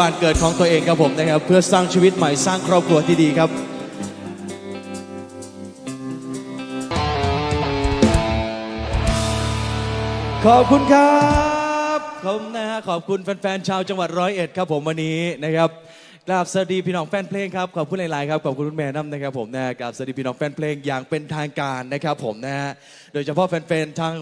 บ้านเกิดของตัวเองครับผมนะครับ เพื่อสร้างชีวิตใหม่สร้างครอบครัวที่ดีครับ ขอบคุณครับผมนะฮะขอบคุณแฟนๆชาวจังหวัดร้อยเอ็ดครับผมวันนี้นะครับกราบสวัสดีพี่น้องแฟนเพลงครับขอบคุณหลายๆครับขอบคุณคุณแม่น้ำนะครับผมนะกราบสวัสดีพี่น้องแฟนเพลงอย่างเป็นทางการนะครับผมนะฮะ โดยเฉพาะแฟนๆทาง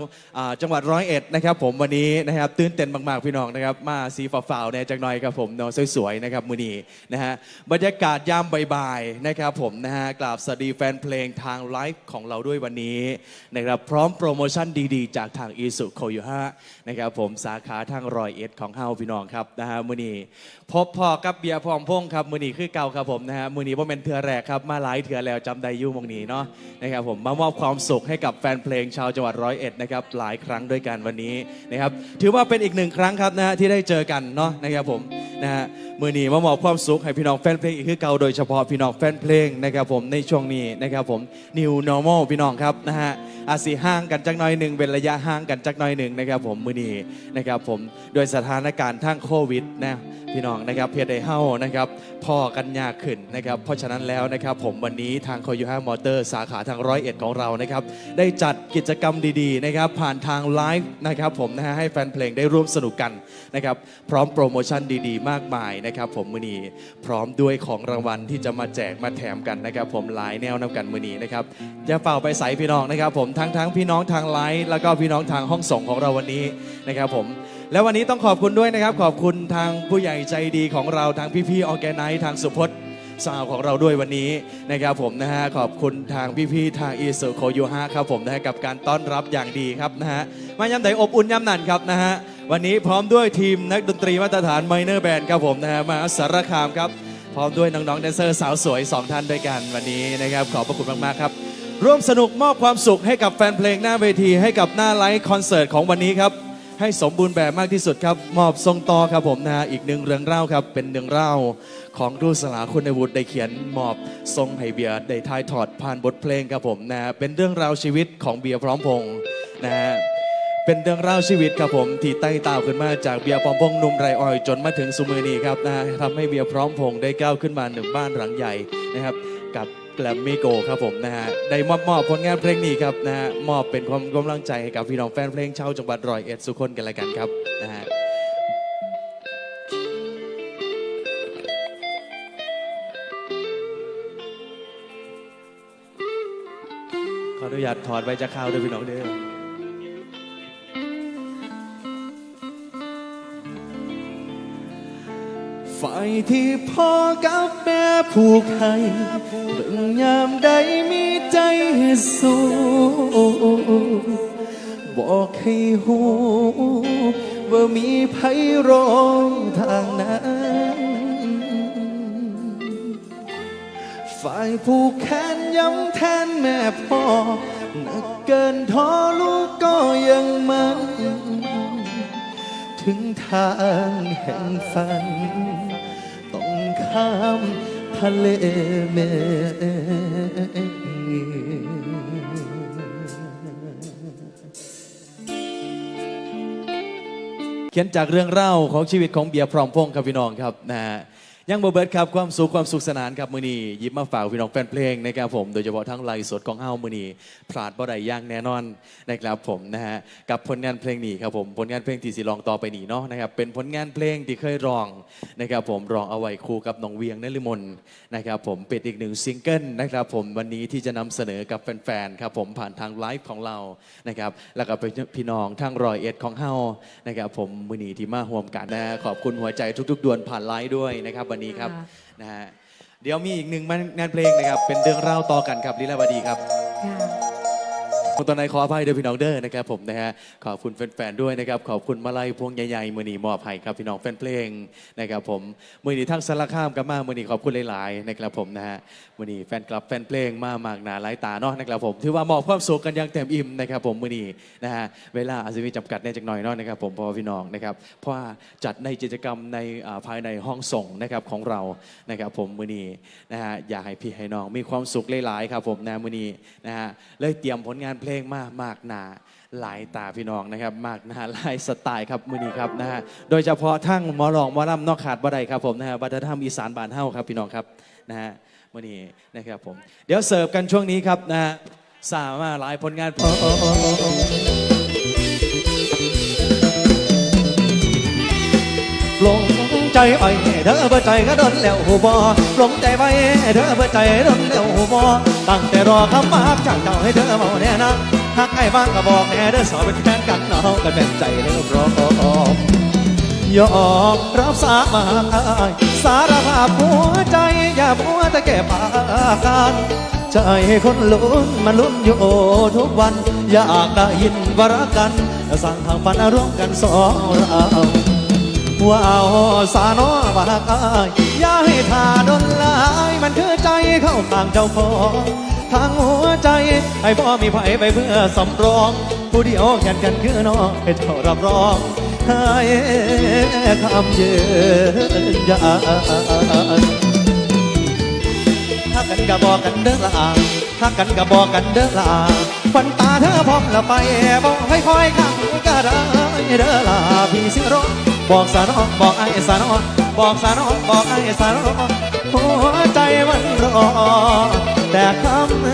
จังหวัดร้อยเอ็ดนะครับผมวันนี้นะครับตื่นเต้นมากๆพี่น้องนะครับมาสีฟ้าวๆเนี่ยจังหน่อยครับผมเนาะสวยๆนะครับมือนีนะฮะบรรยากาศยามบ่ายๆนะครับผมนะฮะกราบสวัสดีแฟนเพลงทางไลฟ์ของเราด้วยวันนี้นะครับพร้อมโปรโมชั่นดีๆ จากทางอีสุโคยูฮะนะครับผมสาขาทางรอยเอ็ดของเฮาพี่น้องครับนะฮะมือนีพบพอกับเบียร์พร้อมพงครับมือนีคือเก่าครับผมนะฮะมือนีว่าเป็นเถื่อแรกครับมาหลายเถื่อแล้วจำได้ยุ่หมองนี้เนาะนะครับผมมามอบความสุขให้กับแฟนเพลงงชาวจังหวัดร้อยเอ็ดนะครับหลายครั้งด้วยกันวันนี้นะครับถือว่าเป็นอีกหนึ่งครั้งครับนะฮะที่ได้เจอกันเนาะนะครับผมนะฮะมือนีมามอบความสุขให้พี่น้องแฟนเพลงอีกคือเก่าโดยเฉพาะพี่น้องแฟนเพลงนะครับผมในช่วงนี้นะครับผม New Normal พี่น้องครับนะฮะ อาจสีห่างกันจักหน่อยหนึ่งเป็นระยะห่างกันจักหน่อยหนึ่งนะครับผมมือนี้นะครับผมโดยสถานการณ์ทางโควิดนะพี่น้องนะครับเพียรได้เฮ้านะครับพอกันยากขึ้นนะครับเพราะฉะนั้นแล้วนะครับผมวันนี้ทางโคยูฮามอเตอร์สาขาทางร้อยเอ็ดของเรานะครับได้จัดกิจกรรมดีๆนะครับผ่านทางไลฟ์นะครับผมนะฮะให้แฟนเพลงได้ร่วมสนุกกันนะครับพร้อมโปรโมชั่นดีๆ มากมายนะครับผมมือนี้พร้อมด้วยของรางวัลที่จะมาแจกมาแถมกันนะครับผมหลายแนวนำกันมือนี้นะครับจะเฝ้าไปใส่พี่น้องนะครับผมทั้งทั้งพี่น้องทางไลฟ์แล้วก็พี่น้องทางห้องส่งของเราวันนี้นะครับผมแล้ววันนี้ต้องขอบคุณด้วยนะครับ ขอบคุณทางผู้ใหญ่ใจดีของเราทางพี่ๆออแกไนท์ทางสุพจน์สาวของเราด้วยวันนี้นะครับผมนะฮะขอบคุณทางพี่ๆทางอีสุโคยูฮะครับผมนะฮะกับการต้อนรับอย่างดีครับนะฮะมาย้ำไหนอบอุ่นย้ำนันครับนะฮะวันนี้พร้อมด้วยทีมนักดนตรีมาตรฐานไมเนอร์แบนด์ครับผมนะฮะมาสารคามครับพร้อมด้วยน้องๆแดนเซอร์สาวสวยสองท่านด้วยกันวันนี้นะครับขอบพระคุณมากๆครับ ร่วมสนุกมอบความสุขให้กับแฟนเพลงหน้าเวทีให้กับหน้าไลฟ์คอนเสิร์ตของวันนี้ครับ ให้สมบูรณ์แบบมากที่สุดครับ มอบทรงต่อครับผมนะฮะอีกหนึ่งเรื่องเล่าครับ เป็นเรื่องเล่าของรูสลาคุณในวุฒิได้เขียนมอบทรงให้เบียร์ได้ทายถอดผ่านบทเพลงครับผมนะฮะเป็นเรื่องราวชีวิตของเบียร์พร้อมพงษ์นะฮะเป็นเรื่องราวชีวิตครับผมที่ไต่เต้าขึ้นมาจากเบียร์พร้อมพงษ์หนุ่มไรอ้อยจนมาถึงสุมือนี้ครับนะฮะทำให้เบียร์พร้อมพงษ์ได้ก้าวขึ้นมาหนึ่งบ้านหลังใหญ่นะครับกับ แกลมมี่โกครับผมนะฮะได้มอบมอบผลงานเพลงนี้ครับนะฮะมอบเป็นความกำลังใจให้กับพี่น้องแฟนเพลงชาวจังหวัดร้อยเอ็ดสุคนกันละกันครับนะฮะขออนุญาตถอดไว้จะเข้าวด้วยพี่น้องเด้อ ฝ่ายที่พ่อกับแม่ผูกให้เบิ่งยามใดมีใจสู้ บอกให้หูว่ามีไพรองทางนั้นฝ่ายผู้แขนย้ำแทนแม่พ่อหนักเกินท้อลูกก็ยังมันถึงทางแห่งฝัน ข้ามทะเลเมเขียนจากเรื่องเล่าของชีวิตของเบียร์พร้อมพงศ์ครับพี่น้องครับนะฮะ ยังโบเบิร์ตครับความสุขความสุขสนานครับมือนีหยิบมาฝากพี่น้องแฟนเพลงนะครับผมโดยเฉพาะทั้งไลฟ์สดของเฮ้ามือนีพลาดบ่ได้ย่างแน่นอนนะครับผมนะฮะกับผลงานเพลงนี้ครับผมผลงานเพลงที่สิลองต่อไปนี้เนาะนะครับเป็นผลงานเพลงที่เคยร้องนะครับผมร้องเอาไว้คู่กับน้องเวียงนฤมลนะครับผมเป็นอีกหนึ่งซิงเกิลนะครับผมวันนี้ที่จะนำเสนอกับแฟนๆครับผมผ่านทางไลฟ์ของเรานะครับแล้วก็พี่น้องทางรอยเอ็ดของเฮานะครับผมมือนีที่มาห่วมกันนะขอบคุณหัวใจทุก ๆ ดวงผ่านไลฟ์ด้วยนะครับวันนี้ครับค่ะนะฮะเดี๋ยวมีอีกหนึ่งงานเพลงนะครับ เป็นเรื่องเล่าต่อกันครับลิลาวดีครับค่ะ ตอนในขออภัยเด้อพี่น้องเด้อนะครับผมนะฮะขอบคุณแฟนๆด้วยนะครับขอบคุณมาลัยพวงใหญ่ๆมือนีมอบให้ครับพี่น้องแฟนเพลงนะครับผมมือนีทั้งสารคามกับมามือนีขอบคุณหลายๆนะครับผมนะฮะมือนีแฟนคลับแฟนเพลงมามากหนาหลายตาเนาะนะครับผมถือว่ามอบความสุขกันอย่างเต็มอิ่มนะครับผมมือนีนะฮะเวลาอาจจะมีจำกัดแน่จักหน่อยเนาะนะครับผมพอพี่น้องนะครับเพราะว่าจัดในกิจกรรมในภายในห้องส่งนะครับของเรานะครับผมมือนีนะฮะอยากให้พี่ให้น้องมีความสุขหลายๆครับผมนะมือนีนะฮะเลยเตรียมผลงานเพลลงมากมากหนาหลายตาพี่น้องนะครับ มากหนาหลายสไตล์ครับมือนี้ครับนะฮะโดยเฉพาะทั้งหมอรองหมอลำนอกขาดบ่ได้ครับผมนะฮะวัฒนธรรมอีสานบานเฮาครับพี่น้องครับนะฮะมือนี้นะครับผมเดี๋ยวเสิร์ฟกันช่วงนี้ครับนะฮะสามารถหลายผลงานลง ใจไอ้เธอเบื่อใจก็โดนแล้วหูบอหลงใจไว้เธอเบื่อใจโดนแล้วหูบอตั้งแต่รอคำมาจากเจ้าให้เธอเมาแน่นะหากไอ้บ้างก็บอกแน่เด้อสอบเป็นแฟนกันเนาะกันเป็นใจเริ่มร้องยอมรับสามาสารภาพหัวใจอย่ามัวแต่แก่ปากกันใจคนลุ้นมันลุ้นอยู่ทุกวัน อยากได้ยินวารักกันสั่งทางฝันร่วมกันสองเรา ว้าวสาโนบากายอย่าให้ทาดนลายมันคือใจเข้าข้างเจ้าของทางหัวใจให้พ่อมีไผไปเพื่อสำรอง ผู้เดียวแข่งกันคือน้องให้เจ้ารับรองให้คำยืนยันถ้ากันก็บอกกันเด้อละถ้ากันก็บอกกันเด้อละฝันตาเธอพร้อมละไปบอกให้คอยข้างก็ได้เด้อละพี่สิรอ บอกสานอบอกไอ้สานอบอกสานอบอกไอ้สานอหัวใจมันรอแต่คำ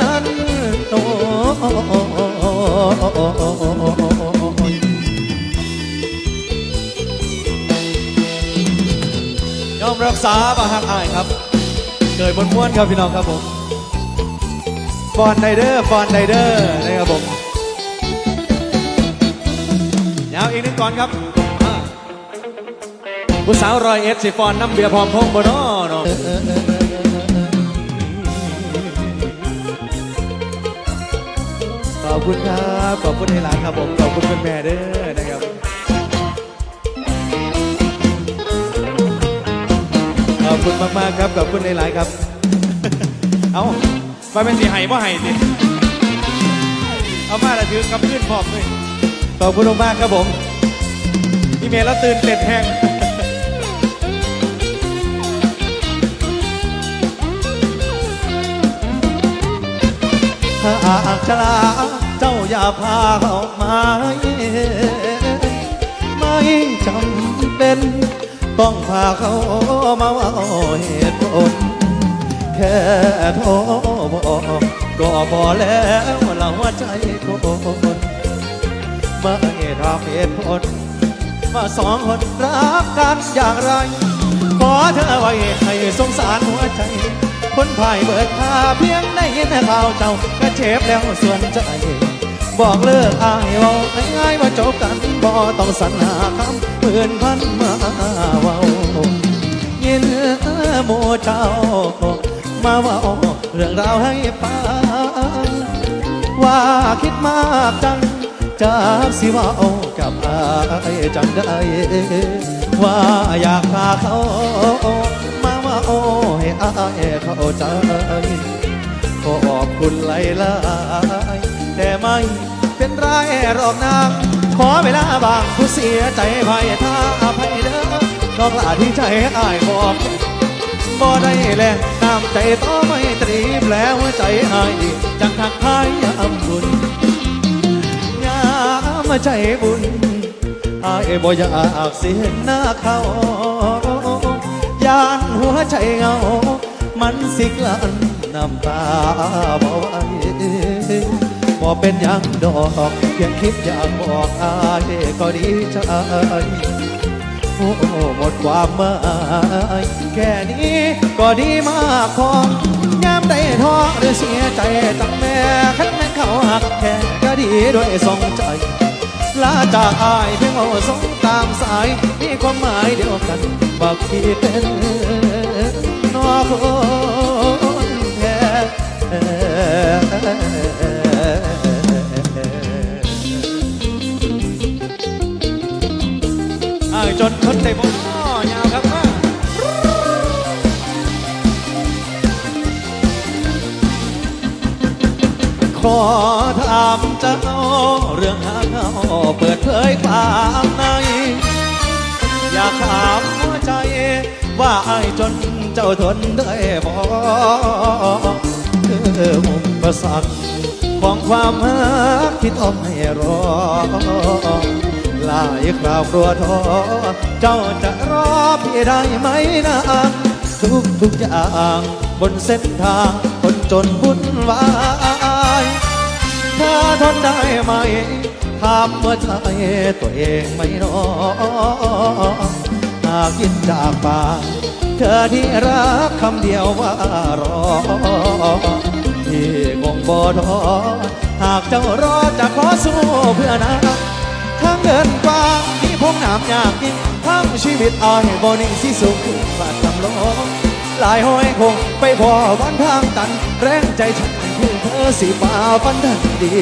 นั้นโอ้ยอมรักษาบาหักอายครับ เกิดบนม้วนครับพี่น้องครับผมฟอนไดเดอร์ฟอนไดเดอร์นะครับผมาวอีกหนึ่งก่อนครับอ่าผู้สาวรอยเอสสิฟอนน้ำเบียร์พร้อมพงบนอเนาะขอบคุณครับ ขอบคุณในหลานครับผม ขอบคุณคุณแม่เด้อนะครับขอบคุณมากๆครับ ขอบคุณในหลายๆครับ เอาไปเป็นสีไห้บ่ไห้สิเอามาละถือกำขึ้นพร้อมด้วย ขอบคุณมากครับผมพี่เมย์แล้วตื่นเต้นแห้งถ้าอากชลาเจ้าอย่าพาเขามาไม่จำเป็น ต้องพาเขามาเว่าเหตุผลแค่โทรบอกก็พอแล้วเราว่าใจคน ไม่ทำเหตุผลว่าสองคนรักกันอย่างไร ขอเธอไว้ให้สงสารหัวใจ คนพ่ายเบิดพาเพียงได้ยินข่าวเจ้าก็เจ็บแล้วส่วนใจ บอกเลิกอายเว่าง่ายๆว่าจบกันบ่ต้องสรรหาคำเพื่อนพันมาเว้ายินโมเจ้ามาว่าเรื่องราวให้ฟังว่าคิดมากจัง จากสิว่ากับอายจังได้ว่าอยากพาเขา มาว่าโอ้ให้อายเข้าใจขอบคุณหลายๆแต่ไม่เป็นไรหรอกนางขอเวลาบางผู้เสียใจภัยถ้าอภัยเด้อน้องลาที่ใจอายบอกบ่ได้แลน้ำใจต่อไม่ตรีแลหัวใจอายจังทักทายยาบุญาใจบุญอายบ่อยากเสียหน้าเขายานหัวใจเงา มันสิกลันน้ำตาบ่ไหวบ่เป็นยังดอกเพียงคิดอยากบอกอายก็ดีใจโอ้หมดความหมายแค่นี้ก็ดีมากพอยามได้ท้อหรือเสียใจตั้งแม่คันแม่เขาหักแค่ก็ดีด้วยสองใจ ลาจากอายเพียงเอาสองตามสายมีความหมายเดียวกันบอกที่เป็นนอคนแท้อายจนคนใจบ่ ขอถามเจ้าเรื่องหาเขาเปิดเผยความใน อยากถามหัวใจ ว่าไอ้ายจนเจ้าทนได้บ่คืออุมประสรรคของความรักที่ต้องให้รอ หลายคราวกลัวท้อเจ้าจะรอพี่ได้ไหมนะทุกทุกอย่างบนเส้นทางคนจนวุ่นวาย เธอทนได้ไหมถามว่าใจตัวเองไม่รอหากยินจากปากเธอที่รักคำเดียวว่ารอที่คงบ่ทอหากเจ้ารอจะขอสู้เพื่อนะทั้งเดินกว้างที่พงน้ำยากยิ่งทั้งชีวิตอายบ่นิ่งสิสูงขึ้นบาดลำลงหลายห้อยคงไปพอวันทางตัน แรงใจฉัน เธอสิฝ่าฟันทันดี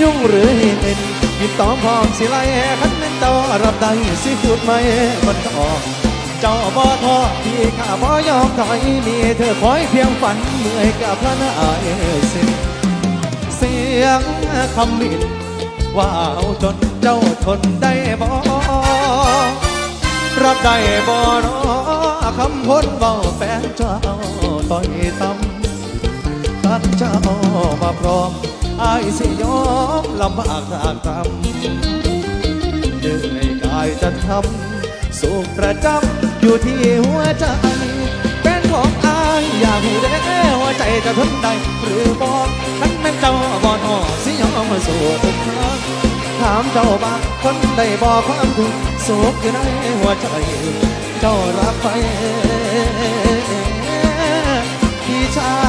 ยุ่งหรือให้เป็นยิบตอมพร้อมสิไล่คันนั้นต่อรับได้สิพูดไม่มันทอเจ้าบ่ท้อที่ข้าบ่ยอมถอยมีเธอคอยเพียงฝันเมื่อยกับพระนายสิ้นเสียงคำมินว่าเอาจนเจ้าทนได้บ่รับได้บ่เนอคำพ้นเบาแฟนเจ้าต่อยตำ ขันเจ้ามาพร้อมอายสิยอมลำบากทางตำเหนื่อยกายจะทำสุขประจำอยู่ที่หัวใจเป็นของอายอยากรู้เด้หัวใจจะทนได้หรือบ่ขันแม่นเจ้าบ่นอสิยอมมาสู่ทุกครั้งถามเจ้าบ้างคนได้บอกความทุกสุขอยู่ในหัวใจเจ้ารักไปพี่ชาย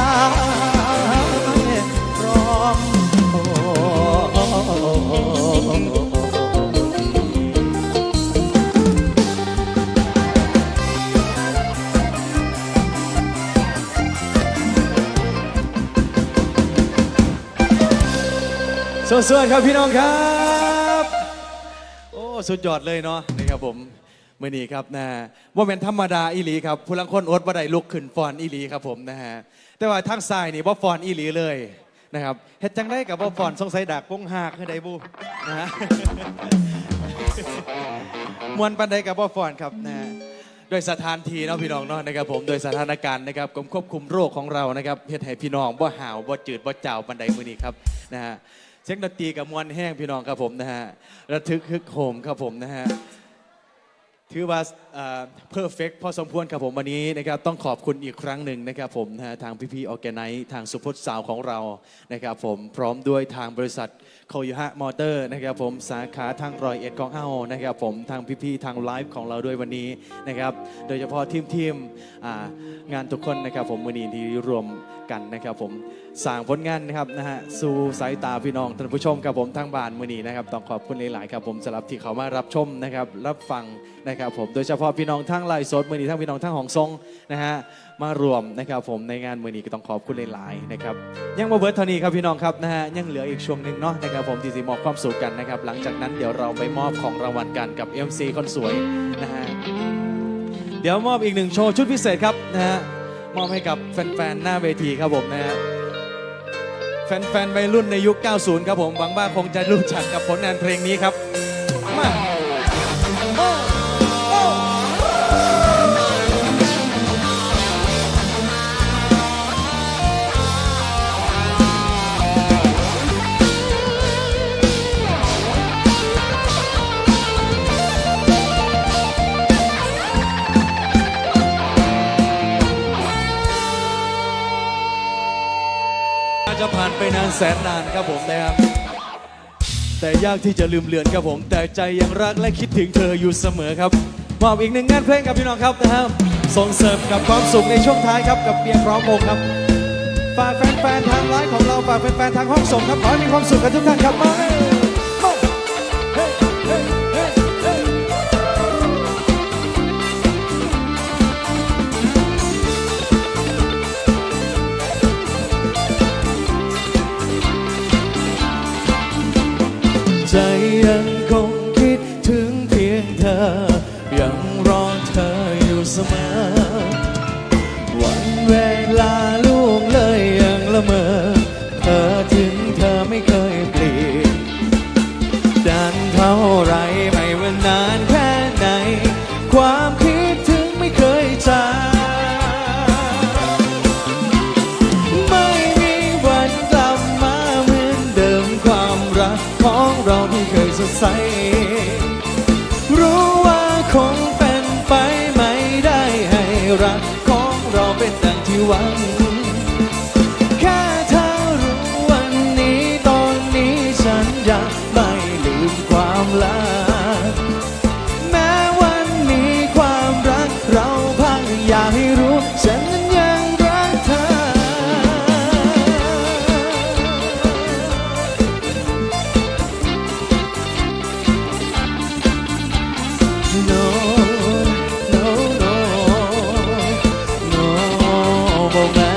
สวัสดีครับพี่น้องครับ โอ้สุดยอดเลยเนาะนะครับผมเมื่อนี้ครับนะว่าเป็นธรรมดาอีหลีครับผู้ลังคนอดบ่ได้ลุกขึ้นฟอนอีหลีครับผมนะฮะแต่ว่าทางซ้ายนี่บ่ฟอนอีหลีเลยนะครับเฮ็ดจังได้กับบ่ฟอนสงสัยดักวงหากให้ได้บูนะฮะมวนปันใดกับบ่ฟอนครับนะฮะโดยสถานที่เนาะพี่น้องเนาะนะครับผมโดยสถานการณ์นะครับกรมควบคุมโรคของเรานะครับเฮ็ดให้พี่น้องบ่ห่าวบ่จืดบ่เจ้าปันใดมื้อนี้ครับนะฮะ สียงดนตรีกับมวลแห้งพี่น้องครับผมนะฮะระทึกฮึกโหมครับผมนะฮะถือว่า เพอร์เฟกพอสมควรครับผมวันนี้นะครับต้องขอบคุณอีกครั้งหนึ่งนะครับผมนะทางพี่พี่ออแกไนทางสุพจน์สาวของเรานะครับผมพร้อมด้วยทางบริษัทโคยฮะมอเตอร์นะครับผมสาขาทางรอยเอ็ดของเฮานะครับผมทางพี่พี่ทางไลฟ์ของเราด้วยวันนี้นะครับโดยเฉพาะทีมทีมงานทุกคนนะครับผมวันนี้ที่รวมกันนะครับผมสร้างผลงานนะครับนะฮะสู่สายตาพี่น้องท่านผู้ชมครับผมทางบ้านมือนี้นะครับต้องขอบคุณหลายๆครับผมสำหรับที่เขามารับชมนะครับรับฟังนะครับผมโดยเฉพาะพี่น้องทั้งไลฟ์สดมือนี้ทั้งพี่น้องทั้งห้องทรงนะฮะมารวมนะครับผมในงานมือนี้ก็ต้องขอบคุณหลายๆนะครับยังมาเบิร์ดเท่านี้ครับพี่น้องครับนะฮะยังเหลืออีกช่วงหนึ่งเนาะนะครับผมที่จะมอบความสุขกันนะครับหลังจากนั้นเดี๋ยวเราไปมอบของรางวัลกันกับ MC คนสวยนะฮะเดี๋ยวมอบอีกหนึ่งโชว์ชุดพิเศษครับนะฮะมอบให้กับแฟนๆหน้าเวทีครับผมนะฮะแฟนๆวัยรุ่นในยุค 90 ครับผมหวังว่าคงจะรู้จักกับผลงานเพลงนี้ครับานแสนนานครับผมนะครับ แต่ยากที่จะลืมเลือนครับผม แต่ใจยังรักและคิดถึงเธออยู่เสมอครับมอบอีกหนึ่งงานเพลงกับพี่น้องครับนะครับ ส่งเสริมกับความสุขในช่วงท้ายครับกับเบียร์พร้อมวงครับฝากแฟนๆทางไลฟ์ของเราฝากแฟนๆทางห้องส่งครับขอให้มีความสุขกันทุกท่านครับมาเคงคิดถึงเพียงเธอ ยังรอเธออยู่เสมอ ดใส บ่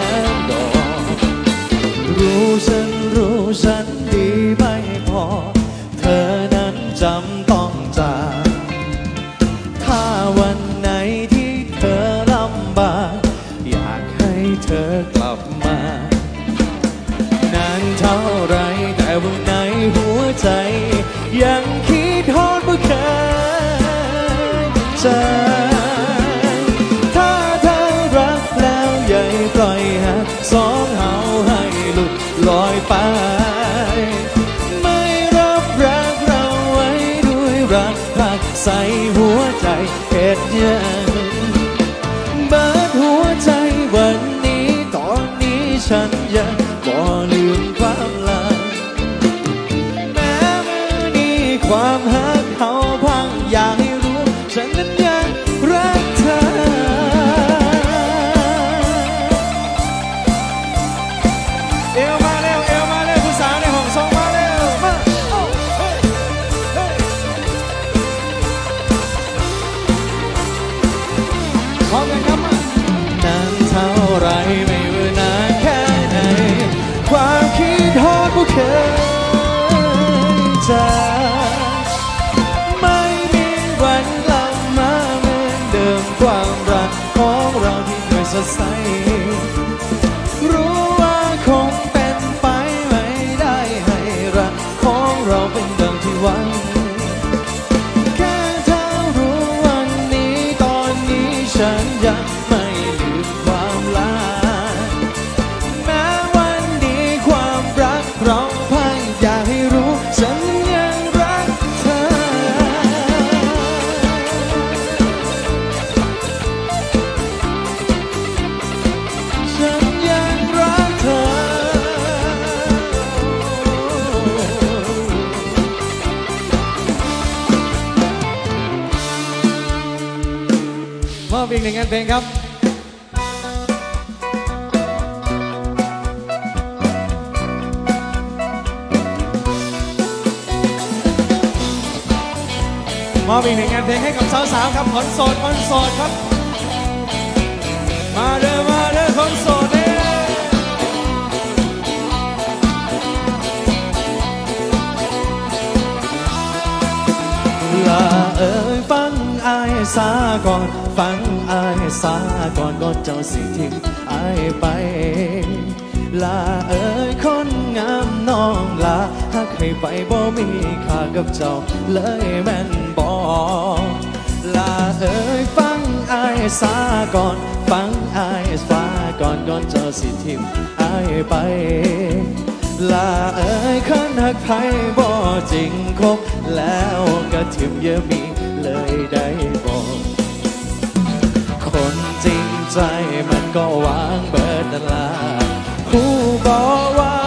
ที่เมอบอีกหนึ่งงานเพลงให้กับสาวๆครับคนโสดคนโสดครับ มาเด้อมาเด้อคนโสดเด้ลาเอ่ยฟังอายสาก่อน ฟังอายสาก่อนก่อนเจ้าสิทิ้งอายไป ลาเอ่ยคนงามน้องลา ให้ไปบ่มีค่ากับเจ้าเลยแม่นบ่ลาเอ่ยฟังอายสาก่อน ฟังอายสาก่อนก่อนเจ้าสิทิมอายไป ลาเอ่ยคันหักไผบ่จริงคบแล้วก็ทิมเยอะมีเลยได้บอกคนจริงใจมันก็วางเบิดนั่นละผู้บอกว่า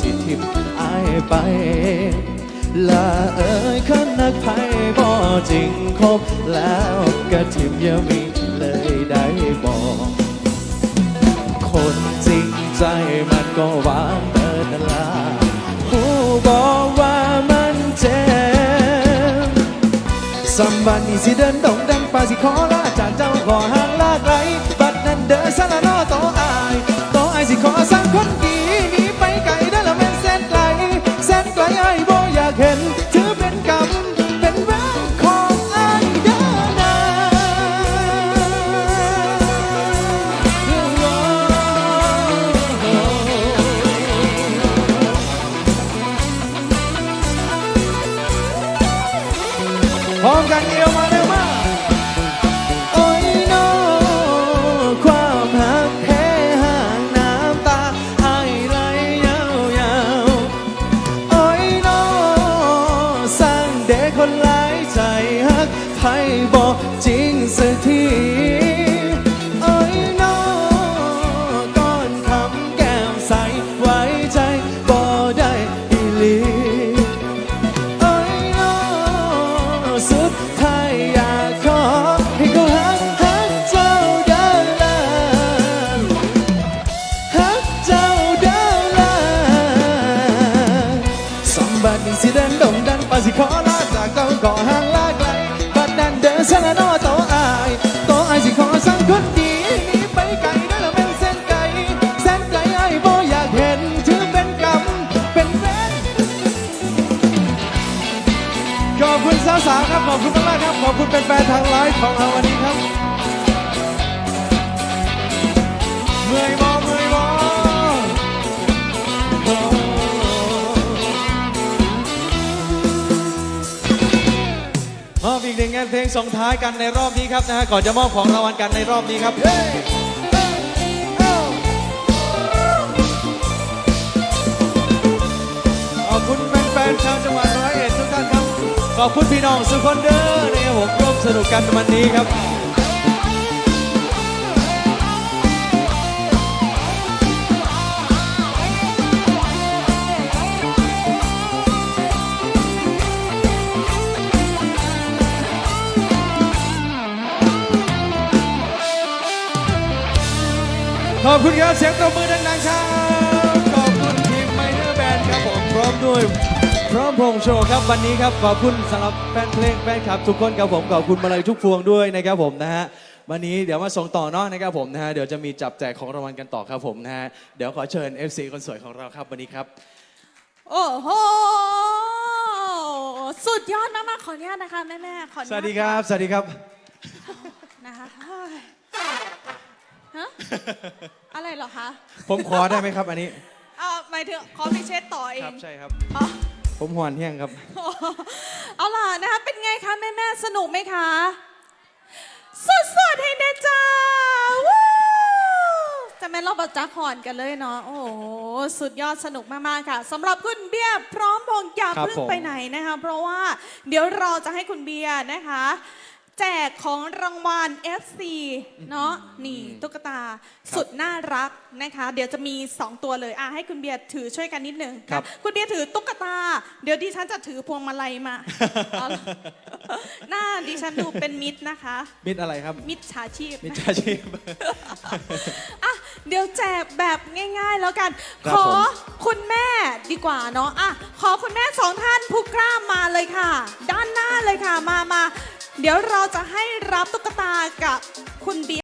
สิทิมอายไปลาเอ่ยคันนักไพ่บ่จริงคบแล้วก็ทิมอย่ามีเลยได้บอกคนจริงใจมันก็วางเดินละผู้บอกว่ามันเจ็บสมบัตินี่สิเดินดงดังป่าสิขอลาจากเจ้าขอห่างลาก ส่งท้ายกันในรอบนี้ครับนะฮะก่อนจะมอบของรางวัลกันในรอบนี้ครับ ขอบคุณแฟนๆชาวจังหวัดร้อยเอ็ดทุกท่านครับ ขอบคุณพี่น้องสุขคนเด้อนะครับผมร่วมสนุกกันวันนี้ครับ ขอบคุณครับเสียงตบมือดังๆครับ ขอบคุณทีมไมเนอร์แบนด์ครับผมพร้อมด้วย พร้อมพงษ์โชว์ครับวันนี้ครับขอบคุณสำหรับแฟนเพลงแฟนคลับทุกคนครับผมขอบคุณมาลัยทุกพวงด้วยนะครับผมนะฮะวันนี้เดี๋ยวมาส่งต่อเนาะนะครับผมนะฮะเดี๋ยวจะมีจับแจกของรางวัลกันต่อครับผมนะฮะเดี๋ยวขอเชิญ FC คนสวยของเราครับวันนี้ครับ โอ้โห สุดยอดมากๆ ขออนุญาตนะคะแม่ๆ ขออนุญาตสวัสดีครับ สวัสดีครับ นะคะเฮ้ยฮะ อะไรเหรอคะผมขอได้ไหมครับ อันนี้ เอาหมายถึงขอไปเช็ดต่อเอครังบใช่ครับ อ๋อผมหวานแห้งครับ เอาล่ะนะคะเป็นไงคะแม่ๆสนุกไหมคะสุดๆให้เดจ้าวู้จะแม่นเราบัจักหอนกันเลยเนาะโอ้โหสุดยอดสนุกมากๆค่ะสำหรับคุณเบียร์พร้อมพงษ์อย่าครับเพิ่งผม ไปไหนนะคะ เพราะว่าเดี๋ยวเราจะให้คุณเบียร์นะคะ แจกของรางวัล FC เนาะนี่ตุ๊กตาสุดน่ารักนะคะ เดี๋ยวจะมี 2 ตัวเลยอะให้คุณเบียร์ถือช่วยกันนิดนึงครับนะคุณเบียร์ถือตุ๊กตา เดี๋ยวดิฉันจะถือพวงมาลัยมาเอาล่ะหน้าดิฉันดูเป็นมิตรนะคะ มิดอะไรครับ มิตรชาชีพมิดชาชีพ อะเดี๋ยวแจกแบบง่าย ๆ แล้วกัน ครับขอผม คุณแม่ดีกว่าเนาะอะขอคุณแม่สองท่านผู้กล้ามาเลยค่ะ ด้านหน้าเลยค่ะมามา เดี๋ยวเราจะให้รับตุ๊กตากับคุณเบียร์